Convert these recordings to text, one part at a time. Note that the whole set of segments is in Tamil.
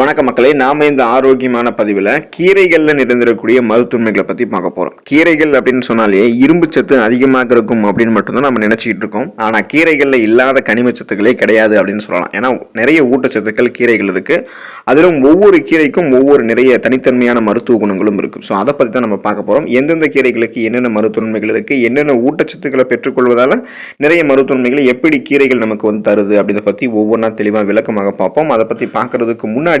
வணக்க மக்களே நாம இந்த ஆரோக்கியமான பதிவில் கீரைகளில் நிறைந்திருக்கக்கூடிய மருத்துவமைகளை பற்றி பார்க்க போகிறோம் கீரைகள் அப்படின்னு சொன்னாலே இரும்பு சத்து அதிகமாக இருக்கும் அப்படின்னு மட்டும்தான் நம்ம நினச்சிக்கிட்டு இருக்கோம். ஆனால் கீரைகளில் இல்லாத கனிம சத்துக்களே கிடையாது அப்படின்னு சொல்லலாம். ஏன்னா நிறைய ஊட்டச்சத்துக்கள் கீரைகள் இருக்குது அதிலும் ஒவ்வொரு கீரைக்கும் ஒவ்வொரு நிறைய தனித்தன்மையான மருத்துவ குணங்களும் இருக்குது ஸோ அதை பற்றி தான் நம்ம பார்க்க போகிறோம் எந்தெந்த கீரைகளுக்கு என்னென்ன மருத்துவன்மைகள் இருக்குது என்னென்ன ஊட்டச்சத்துக்களை பெற்றுக்கொள்வதால் நிறைய மருத்துவன்மைகளை எப்படி கீரைகள் நமக்கு வந்து தருது அப்படின்றத பற்றி ஒவ்வொன்றா தெளிவாக விளக்கமாக பார்ப்போம். அதை பற்றி பார்க்கறதுக்கு முன்னாடி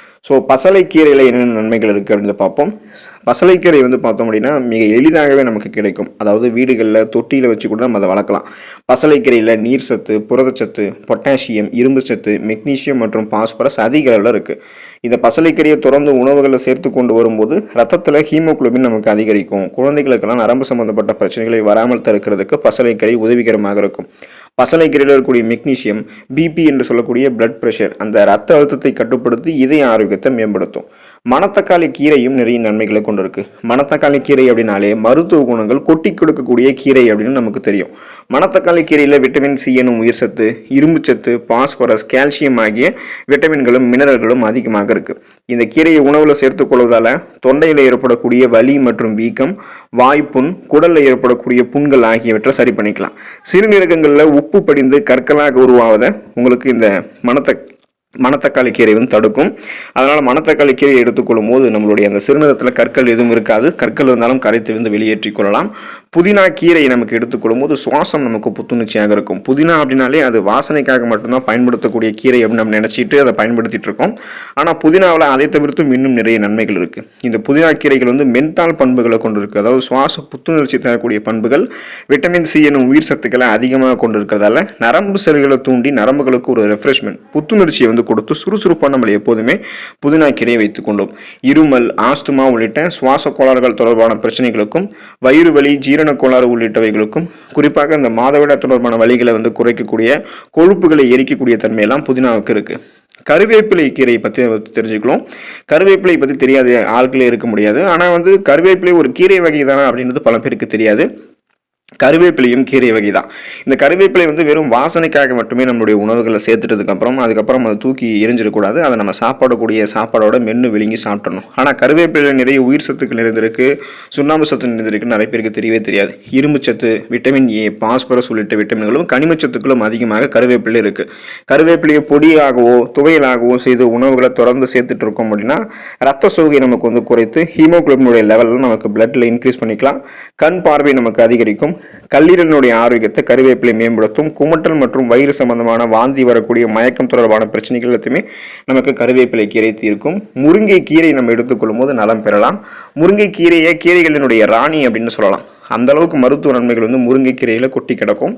ஸோ பசலைக்கீரையில் என்னென்ன நன்மைகள் இருக்குது அப்படின்னு பார்ப்போம். பசலைக்கீரை வந்து பார்த்தோம் அப்படின்னா மிக எளிதாகவே நமக்கு கிடைக்கும். அதாவது வீடுகளில் தொட்டியில் வச்சு கூட நம்ம அதை வளர்க்கலாம். பசலைக்கீரையில் நீர் சத்து புரதச்சத்து பொட்டாசியம் இரும்பு சத்து மெக்னீசியம் மற்றும் பாஸ்பரஸ் அதிக அளவில் இருக்குது இந்த பசலைக்கீரையை தொடர்ந்து உணவுகளில் சேர்த்து கொண்டு வரும்போது ரத்தத்தில் ஹீமோகுளோபின் நமக்கு அதிகரிக்கும். குழந்தைகளுக்கெல்லாம் நரம்பு சம்பந்தப்பட்ட பிரச்சனைகளை வராமல் தடுக்கிறதுக்கு பசலைக்கீரை உதவிகரமாக இருக்கும். பசலைக்கீரையில் இருக்கக்கூடிய மெக்னீஷியம் பிபி என்று சொல்லக்கூடிய பிளட் ப்ரெஷர் அந்த ரத்த அழுத்தத்தை கட்டுப்படுத்தி இதய ஆரோக்கியத்தை மேம்படுத்தும். மணத்தக்காளி கீரையும் நிறைய நன்மைகளை கொண்டு இருக்கு மணத்தக்காளி கீரை அப்படின்னாலே மருத்துவ குணங்கள் கொட்டி கொடுக்கக்கூடிய கீரை அப்படின்னு நமக்கு தெரியும். மணத்தக்காளி கீரையில் விட்டமின் சி எனும் உயிர் சத்து இரும்பு சத்து பாஸ்பரஸ் கால்சியம் ஆகிய விட்டமின்களும் மினரல்களும் அதிகமாக இருக்கு. இந்த கீரையை உணவில் சேர்த்துக் கொள்வதால தொண்டையில் ஏற்படக்கூடிய வலி மற்றும் வீக்கம் வாய்ப்புண் குடலில் ஏற்படக்கூடிய புண்கள் ஆகியவற்றை சரி பண்ணிக்கலாம். சிறுநீரகங்களில் உப்பு படிந்து கற்களாக உருவாவதை உங்களுக்கு இந்த மணத்த மணத்தக்காளி கீரை வந்து தடுக்கும். அதனால் மணத்தக்காளி கீரையை எடுத்துக்கொள்ளும் போது நம்மளுடைய அந்த சிறுநீரகத்தில் கற்கள் எதுவும் இருக்காது. கற்கள் இருந்தாலும் கரைத்திலிருந்து வெளியேற்றிக் கொள்ளலாம். புதினா கீரையை நமக்கு எடுத்துக்கொள்ளும் போது சுவாசம் நமக்கு புத்துணர்ச்சியாக இருக்கும். புதினா அப்படின்னாலே அது வாசனைக்காக மட்டும்தான் பயன்படுத்தக்கூடிய கீரை அப்படின்னு நம்ம நினச்சிட்டு அதை பயன்படுத்திட்டு இருக்கோம். ஆனால் புதினாவில் அதை தவிர்த்தும் இன்னும் நிறைய நன்மைகள் இருக்குது இந்த புதினா கீரைகள் வந்து மென்தால் பண்புகளை கொண்டிருக்கு. அதாவது சுவாச புத்துணர்ச்சி தரக்கூடிய பண்புகள் விட்டமின் சி எனும் உயிர் சத்துக்களை அதிகமாக கொண்டிருக்கிறதால நரம்பு செல்களை தூண்டி நரம்புகளுக்கு ஒரு ரெஃப்ரெஷ்மெண்ட் புத்துணர்ச்சியை வந்து கொடுத்து சுறுசுறுப்பாக நம்மளை எப்போதுமே புதினா கீரையை வைத்துக் கொண்டோம். இருமல் ஆஸ்துமா உள்ளிட்ட சுவாச கோளாறுகள் தொடர்பான பிரச்சனைகளுக்கும் வயிறு வலி ஜீரண கோளாறு உள்ளிட்டவைகளுக்கும் குறிப்பாக இந்த மாதவிட தொடர்பான வழிகளை வந்து குறைக்கக்கூடிய கொழுப்புகளை எரிக்கக்கூடிய தன்மையெல்லாம் புதினாவுக்கு இருக்கு. கருவேப்பிலை கீரை பற்றி தெரிஞ்சுக்கலாம் கருவேப்பிலை பற்றி தெரியாத ஆட்களே இருக்க முடியாது. ஆனால் வந்து கருவேப்பிலை ஒரு கீரை வகை தானே அப்படின்றது பல பேருக்கு தெரியாது. கருவேப்பிலையும் கீரை வகை தான் இந்த கருவேப்பிலை வந்து வெறும் வாசனைக்காக மட்டுமே நம்மளுடைய உணவுகளை சேர்த்துட்டதுக்கப்புறம் அதுக்கப்புறம் அதை தூக்கி எரிஞ்சிடக்கூடாது. அதை நம்ம சாப்பாடக்கூடிய சாப்பாடோட மென்று விழுங்கி சாப்பிடணும் ஆனால் கருவேப்பிலை நிறைய உயிர் சத்துக்கள் நிறைந்திருக்கு சுண்ணாம்பு சத்து நிறைந்திருக்குன்னு நிறைய பேருக்கு தெரியவே தெரியாது. இரும்பு சத்து விட்டமின் ஏ பாஸ்பரஸ் உள்ளிட்ட விட்டமின்களும் கனிமச்சத்துக்களும் அதிகமாக கருவேப்பிலை இருக்குது கருவேப்பிலையை பொடியாகவோ துவையலாகவோ செய்து உணவுகளை தொடர்ந்து சேர்த்துட்டு இருக்கோம் அப்படின்னா ரத்த சோகை நமக்கு வந்து குறைத்து ஹீமோகுளோபினுடைய லெவலில் நமக்கு பிளட்டில் இன்க்ரீஸ் பண்ணிக்கலாம். கண் பார்வை நமக்கு அதிகரிக்கும். கல்லீரலினுடைய ஆரோக்கியத்தை கருவேப்பிலை மேம்படுத்தும் குமட்டல் மற்றும் வயிறு சம்பந்தமான வாந்தி வரக்கூடிய மயக்கம் தொடர்பான பிரச்சனைகள் எல்லாத்தையுமே நமக்கு கருவேப்பிலை கீரை தீர்க்கும். முருங்கை கீரை நம்ம எடுத்துக்கொள்ளும் போது நலம் பெறலாம். முருங்கை கீரையை கீரைகளினுடைய ராணி அப்படின்னு சொல்லலாம். அந்தளவுக்கு மருத்துவ நன்மைகள் வந்து முருங்கைக்கீரையில் கொட்டி கிடக்கும்.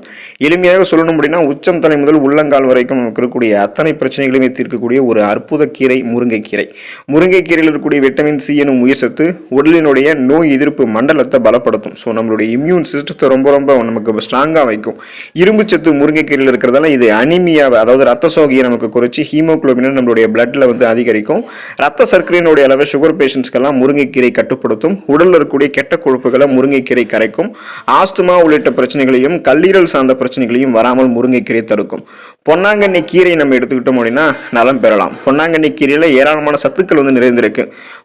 எளிமையாக சொல்லணும் அப்படின்னா உச்சம் தலை முதல் உள்ளங்கால் வரைக்கும் நமக்கு இருக்கக்கூடிய அத்தனை பிரச்சனைகளையுமே தீர்க்கக்கூடிய ஒரு அற்புத கீரை முருங்கைக்கீரை முருங்கைக்கீரையில் இருக்கக்கூடிய விட்டமின் சி எனும் உயிர் சத்து உடலினுடைய நோய் எதிர்ப்பு மண்டலத்தை பலப்படுத்தும். ஸோ நம்மளுடைய இம்யூன் சிஸ்டத்தை ரொம்ப ரொம்ப நமக்கு ஸ்ட்ராங்காக வைக்கும். இரும்பு சத்து முருங்கைக்கீரையில் இருக்கிறதால இது அனிமியாவை அதாவது ரத்த சோகையை நமக்கு குறைச்சி ஹீமோக்ளோபினை நம்மளுடைய பிளட்டில் வந்து அதிகரிக்கும். ரத்த சர்க்கரையினுடைய அளவை சுகர் பேஷண்ட்ஸ்க்கெல்லாம் முருங்கைக்கீரை கட்டுப்படுத்தும். உடலில் இருக்கக்கூடிய கெட்ட கொழுப்புகளை முருங்கைக்கீரை கரைக்கும் ஆஸ்துமா உள்ளிட்ட பிரச்சனைகளையும் கல்லீரல் சார்ந்த பிரச்சனைகளையும் வராமல் முருங்கைக்கீரை தடுக்கும். பொன்னாங்கண்ணி கீரை நம்ம எடுத்துக்கிட்டோம் அப்படின்னா நலம் பெறலாம். பொன்னாங்கண்ணி கீரையில் ஏராளமான சத்துக்கள் வந்து நிறைந்திருக்கு.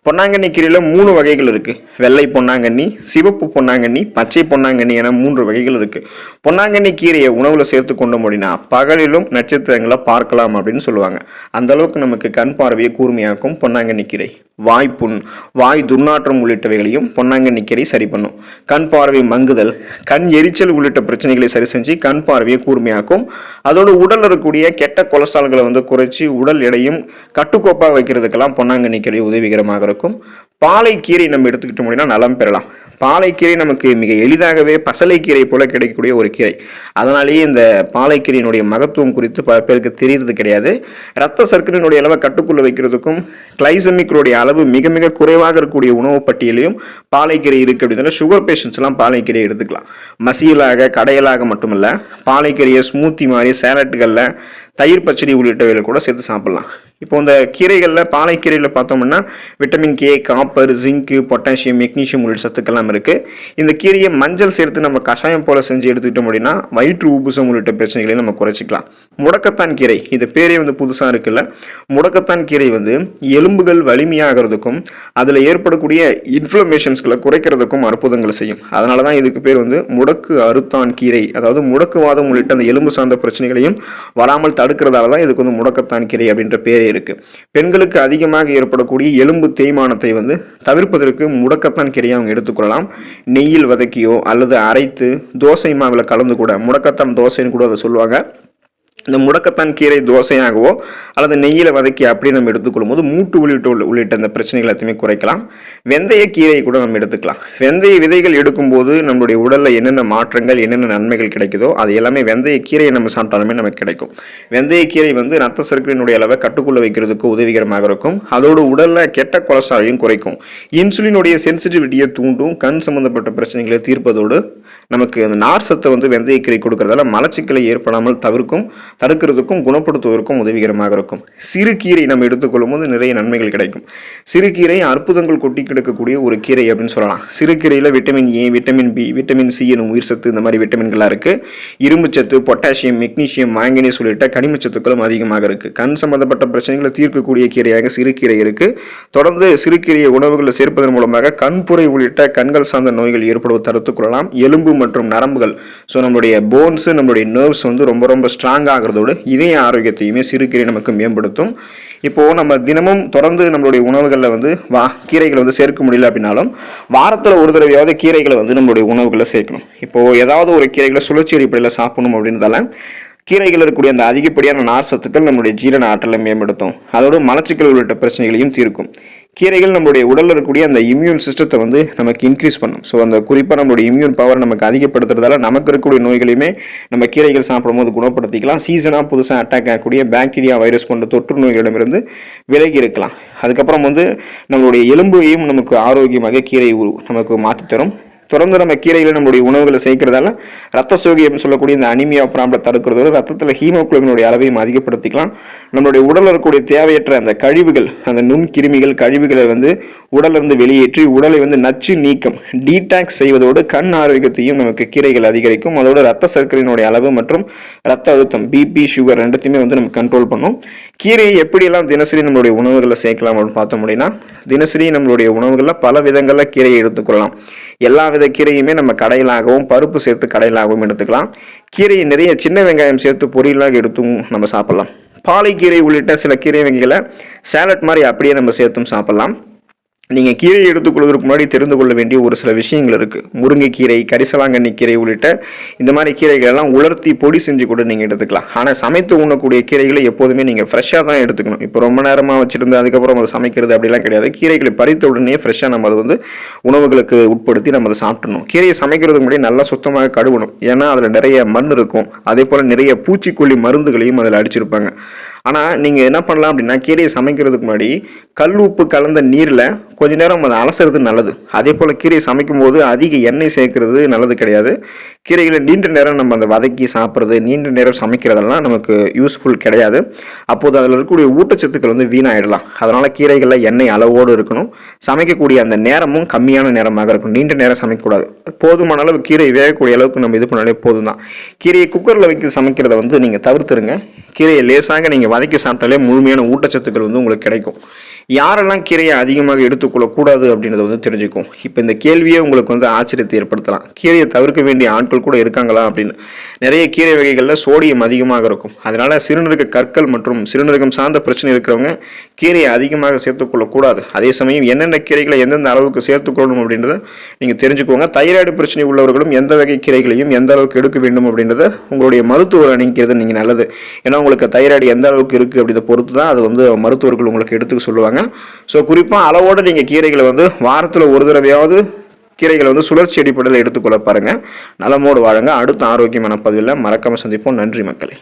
பொன்னாங்கண்ணி கீரையில் மூணு வகைகள் இருக்கு. வெள்ளை பொன்னாங்கண்ணி சிவப்பு பொன்னாங்கண்ணி பச்சை பொன்னாங்கண்ணி என மூன்று வகைகள் இருக்கு. பொன்னாங்கண்ணி கீரையை உணவில் சேர்த்து கொண்டோம் அப்படின்னா பகலிலும் நட்சத்திரங்களை பார்க்கலாம் அப்படின்னு சொல்லுவாங்க. அந்த அளவுக்கு நமக்கு கண் பார்வையை கூர்மையாக்கும் பொன்னாங்கண்ணி கீரை. வாய்ப்புண் வாய் துர்நாற்றம் உள்ளிட்டவைகளையும் பொன்னாங்கண்ணிக்கரை சரி பண்ணும். கண் பார்வை மங்குதல் கண் எரிச்சல் உள்ளிட்ட பிரச்சனைகளை சரி செஞ்சு கண் பார்வையை கூர்மையாக்கும். அதோடு உடல் இருக்கக்கூடிய கெட்ட கொலஸ்ட்ரால்களை வந்து குறைச்சி உடல் எடையும் கட்டுக்கோப்பாக வைக்கிறதுக்கெல்லாம் பொன்னாங்கண்ணிக்கரை உதவிகரமாக இருக்கும். பாலை கீரை நம்ம எடுத்துக்கிட்டோம் அப்படின்னா நலம் பெறலாம். பாலைக்கீரை நமக்கு மிக எளிதாகவே பசலைக்கீரை போல கிடைக்கக்கூடிய ஒரு கீரை. அதனாலேயே இந்த பாலைக்கீரையினுடைய மகத்துவம் குறித்து பல பேருக்கு தெரியறது கிடையாது. ரத்த சர்க்கரையினுடைய அளவை கட்டுக்குள்ள வைக்கிறதுக்கும் கிளைசமிக்களுடைய அளவு மிக மிக குறைவாக இருக்கக்கூடிய உணவு பட்டியலையும் பாலைக்கீரை இருக்குது அப்படின்னா சுகர் பேஷண்ட்ஸ்லாம் பாலைக்கீரை எடுத்துக்கலாம். மசியலாக கடையலாக மட்டுமல்ல பாலைக்கீரையை ஸ்மூத்தி மாதிரி சேலட்டுகளில் தயிர் பச்சடி உள்ளிட்டவைகளை கூட சேர்த்து சாப்பிடலாம். இப்போ இந்த கீரைகளில் பாலைக்கீரையில் பார்த்தோம்னா vitamin K copper zinc potassium magnesium உள்ளிட்ட சத்துக்கெல்லாம் இருக்குது இந்த கீரையை மஞ்சள் சேர்த்து நம்ம கஷாயம் போல செஞ்சு எடுத்துக்கிட்டோம் அப்படின்னா வயிற்று உபுசம் உள்ளிட்ட பிரச்சனைகளையும் நம்ம குறைச்சிக்கலாம். முடக்கத்தான் கீரை இது பேரே வந்து புதுசாக இருக்குல்ல. முடக்கத்தான் கீரை வந்து எலும்புகள் வலிமையாகிறதுக்கும் அதில் ஏற்படக்கூடிய இன்ஃப்ளமேஷன்ஸ்களை குறைக்கிறதுக்கும் அற்புதங்கள் செய்யும். அதனால தான் இதுக்கு பேர் வந்து முடக்கு அறுத்தான் கீரை. அதாவது முடக்குவாதம் உள்ளிட்ட அந்த எலும்பு சார்ந்த பிரச்சனைகளையும் வராமல் தடுக்கிறதால தான் இதுக்கு வந்து முடக்கத்தான் கீரை அப்படின்ற பேரே இருக்கு. பெண்களுக்கு அதிகமாக ஏற்படக்கூடிய எலும்பு தேய்மானத்தை வந்து தவிர்ப்பதற்கு முடக்கத்தான் கீரையை அவங்க எடுத்துக்கொள்ளலாம். நெய்யில் வதக்கியோ அல்லது அரைத்து தோசை மாவில் கலந்து கூட முடக்கத்தான் தோசைன்னு கூட அதை சொல்லுவாங்க. இந்த முடக்கத்தான் கீரை தோசையாகவோ அல்லது நெய்யில் வதக்கி அப்படி நம்ம எடுத்துக்கொள்ளும் போது மூட்டு உள்ளிட்ட உள்ளிட்ட அந்த பிரச்சனைகள் எல்லாத்தையுமே குறைக்கலாம். வெந்தய கீரையை கூட நம்ம எடுத்துக்கலாம். வெந்தய விதைகள் எடுக்கும்போது நம்மளுடைய உடலில் என்னென்ன மாற்றங்கள் என்னென்ன நன்மைகள் கிடைக்குதோ அது எல்லாமே வெந்தய கீரையை நம்ம சாப்பிட்டாலுமே நமக்கு கிடைக்கும். வெந்தய கீரை வந்து ரத்த சர்க்கரையினுடைய அளவை கட்டுக்குள்ள வைக்கிறதுக்கு உதவிகரமாக இருக்கும். அதோடு உடலில் கெட்ட கொலஸ்ட்ராலையும் குறைக்கும். இன்சுலினுடைய சென்சிட்டிவிட்டியை தூண்டும் கண் சம்மந்தப்பட்ட பிரச்சனைகளை தீர்ப்பதோடு நமக்கு அந்த நார் சத்தை வந்து வெந்தயக்கீரை கொடுக்கறதால மலச்சிக்கலை ஏற்படாமல் தவிர்க்கும் தடுக்கிறதுக்கும் குணப்படுத்துவதற்கும் உதவிகரமாக இருக்கும். சிறுகீரை நம்ம எடுத்துக்கொள்ளும் போது நிறைய நன்மைகள் கிடைக்கும். சிறுகீரை அற்புதங்கள் கொட்டி கிடக்கக்கூடிய ஒரு கீரை அப்படின்னு சொல்லலாம். சிறுகீரையில் vitamin A vitamin B vitamin C எனும் உயிர் சத்து இந்த மாதிரி விட்டமின்களாக இருக்குது இரும்பு சத்து பொட்டாசியம் மெக்னீசியம் மாங்கனீஸ் உள்ளிட்ட கனிமச்சத்துக்களும் அதிகமாக இருக்குது கண் சம்பந்தப்பட்ட பிரச்சனைகளை தீர்க்கக்கூடிய கீரையாக சிறுகீரை இருக்குது தொடர்ந்து சிறுகீரையை உணவுகளில் சேர்ப்பதன் மூலமாக கண்புரை உள்ளிட்ட கண்கள் சார்ந்த நோய்கள் ஏற்படுவதை தடுத்துக் கொள்ளலாம். எலும்பு மற்றும் நரம்புகள். ஸோ நம்மளுடைய போன்ஸு நம்மளுடைய நர்வ்ஸ் வந்து ரொம்ப ரொம்ப ஸ்ட்ராங் ஆகிறதோடு இதய ஆரோக்கியத்தையுமே சிறுகீரை நமக்கு மேம்படுத்தும். இப்போது நம்ம தினமும் தொடர்ந்து நம்மளுடைய உணவுகளில் வந்து வா கீரைகளை வந்து சேர்க்க முடியல அப்படின்னாலும் வாரத்தில் ஒரு தடவையாவது கீரைகளை வந்து நம்மளுடைய உணவுகளில் சேர்க்கணும். இப்போது ஏதாவது ஒரு கீரைகளை சுழற்சி அடிப்படையில் சாப்பிடணும் அப்படின்றதால கீரைகள் இருக்கக்கூடிய அந்த அதிகப்படியான நார் சத்துக்கள் நம்மளுடைய ஜீரண ஆற்றலை மேம்படுத்தும். அதோடு மலச்சிக்கல் உள்ளிட்ட பிரச்சனைகளையும் தீர்க்கும். கீரைகள் நம்மளுடைய உடலில் இருக்கக்கூடிய அந்த இம்யூன் சிஸ்டத்தை வந்து நமக்கு இன்க்ரீஸ் பண்ணும். ஸோ அந்த குறிப்பாக நம்மளுடைய இம்யூன் பவர் நமக்கு அதிகப்படுத்துறதால நமக்கு இருக்கக்கூடிய நோய்களையுமே நம்ம கீரைகள் சாப்பிடும்போது குணப்படுத்திக்கலாம். சீசனாக புதுசாக அட்டாக் ஆகக்கூடிய பாக்டீரியா வைரஸ் போன்ற தொற்று நோய்களிடமிருந்து விலகி இருக்கலாம். அதுக்கப்புறம் வந்து நம்மளுடைய எலும்பையும் நமக்கு ஆரோக்கியமாக கீரை உ- நமக்கு மாற்றி தரும். தொடர்ந்து நம்ம கீரைகளை நம்மளுடைய உணவுகளை சேர்க்கிறதால ரத்த சோகியம் சொல்லக்கூடிய இந்த அனிமியா ப்ராப்ளம் தடுக்கிறதோடு ரத்தத்தில் ஹீமோக்ளோபினுடைய அளவையும் அதிகப்படுத்திக்கலாம். நம்மளுடைய உடலில் இருக்கக்கூடிய தேவையற்ற அந்த கழிவுகள் அந்த நுண்கிருமிகள் கழிவுகளை வந்து உடலிருந்து வெளியேற்றி உடலை வந்து நச்சு நீக்கம் டீடாக்ஸ் செய்வதோடு கண் ஆரோக்கியத்தையும் நமக்கு கீரைகள் அதிகரிக்கும். அதோடு ரத்த சர்க்கரையினுடைய அளவு மற்றும் ரத்த அழுத்தம் பிபி சுகர் ரெண்டுத்தையுமே வந்து நம்ம கண்ட்ரோல் பண்ணும். கீரையை எப்படியெல்லாம் தினசரி நம்மளுடைய உணவுகளில் சேர்க்கலாம் அப்படின்னு பார்த்தோம் அப்படின்னா தினசரி நம்மளுடைய உணவுகளில் பல விதங்களில் கீரையை எடுத்துக்கொள்ளலாம் எல்லா வித கீரையுமே நம்ம கடையிலாகவும் பருப்பு சேர்த்து கடையிலாகவும் எடுத்துக்கலாம். கீரையை நிறைய சின்ன வெங்காயம் சேர்த்து பொரியலாக எடுத்தும் நம்ம சாப்பிட்லாம். பாலைக்கீரை உள்ளிட்ட சில கீரை வகைகளை சேலட் மாதிரி அப்படியே நம்ம சேர்த்தும் சாப்பிட்லாம். நீங்கள் கீரை எடுத்துக்கொள்வதற்கு முன்னாடி தெரிந்து கொள்ள வேண்டிய ஒரு சில விஷயங்கள் இருக்குது முருங்கைக்கீரை கரிசலாங்கண்ணி கீரை உள்ளிட்ட இந்த மாதிரி கீரைகள் எல்லாம் உலர்த்தி பொடி செஞ்சு கூட நீங்கள் எடுத்துக்கலாம். ஆனால் சமைத்து உண்ணக்கூடிய கீரைகளை எப்போதுமே நீங்கள் ஃப்ரெஷ்ஷாக தான் எடுத்துக்கணும். இப்போ ரொம்ப நேரமாக வச்சுருந்து அதுக்கப்புறம் அதை சமைக்கிறது அப்படிலாம் கிடையாது. கீரைகளை பறித்த உடனே ஃப்ரெஷ்ஷாக நம்ம அதை வந்து உணவுகளுக்கு உட்படுத்தி நம்ம அதை சாப்பிடணும். கீரையை சமைக்கிறதுக்கு முன்னாடி நல்லா சுத்தமாக கழுவணும். ஏன்னா அதில் நிறைய மண் இருக்கும். அதே போல் நிறைய பூச்சிக்கொல்லி மருந்துகளையும் அதில் அடிச்சிருப்பாங்க. ஆனால் நீங்கள் என்ன பண்ணலாம் அப்படின்னா கீரையை சமைக்கிறதுக்கு முன்னாடி கல் உப்பு கலந்த நீரில் கொஞ்ச நேரம் அதை அலசுறது நல்லது. அதே போல் கீரையை சமைக்கும்போது அதிக எண்ணெய் சேர்க்கறது நல்லது கிடையாது. கீரைகளை நீண்ட நேரம் நம்ம அந்த வதக்கி சாப்பிட்றது நீண்ட நேரம் சமைக்கிறதெல்லாம் நமக்கு யூஸ்ஃபுல் கிடையாது. அப்போது அதில் இருக்கக்கூடிய ஊட்டச்சத்துக்கள் வந்து வீணாயிடலாம். அதனால் கீரைகளில் எண்ணெய் அளவோடு இருக்கணும். சமைக்கக்கூடிய அந்த நேரமும் கம்மியான நேரமாக இருக்கும். நீண்ட நேரம் சமைக்கக்கூடாது. போதுமான அளவு கீரை வேகக்கூடிய அளவுக்கு நம்ம இது பண்ணாலே போதும் தான் கீரையை குக்கரில் வைக்க சமைக்கிறத வந்து நீங்கள் தவிர்த்துருங்க. கீரையை லேசாக நீங்கள் வதக்கி சாப்பிட்டாலே முழுமையான ஊட்டச்சத்துக்கள் வந்து உங்களுக்கு கிடைக்கும். யாரெல்லாம் கீரையை அதிகமாக எடுத்துக்கொள்ளக்கூடாது அப்படின்றத வந்து தெரிஞ்சுக்கும். இப்போ இந்த கேள்வியே உங்களுக்கு வந்து ஆச்சரியத்தை ஏற்படுத்தலாம். கீரையை தவிர்க்க வேண்டிய ஆட்கள் கூட இருக்காங்களா அப்படின்னு. நிறைய கீரை வகைகளில் சோடியம் அதிகமாக இருக்கும். அதனால் சிறுநீரக கற்கள் மற்றும் சிறுநீரகம் சார்ந்த பிரச்சனை இருக்கிறவங்க கீரையை அதிகமாக சேர்த்துக்கொள்ளக்கூடாது அதே சமயம் என்னென்ன கீரைகளை எந்தெந்த அளவுக்கு சேர்த்துக்கொள்ளணும் அப்படின்றத நீங்கள் தெரிஞ்சுக்கோங்க. தைராய்டு பிரச்சனை உள்ளவர்களும் எந்த வகை கீரைகளையும் எந்த அளவுக்கு எடுக்க வேண்டும் அப்படின்றத உங்களுடைய மருத்துவர் அணிக்கிறது நீங்கள் நல்லது. ஏன்னா உங்களுக்கு தைராய்டு எந்த அளவுக்கு இருக்குது அப்படின்றத பொறுத்து தான் அது வந்து மருத்துவர்கள் உங்களுக்கு எடுத்துக்க சொல்லுவாங்க. ஸோ குறிப்பாக அளவோடு நீங்கள் கீரைகளை வந்து வாரத்தில் ஒரு தடவையாவது கீரைகளை வந்து சுழற்சி அடிப்படையில் எடுத்துக்கொள்ள பாருங்கள் நலமோடு வாழுங்க. அடுத்த ஆரோக்கியமான பதிவில் மறக்காமல் சந்திப்போம். நன்றி மக்களே.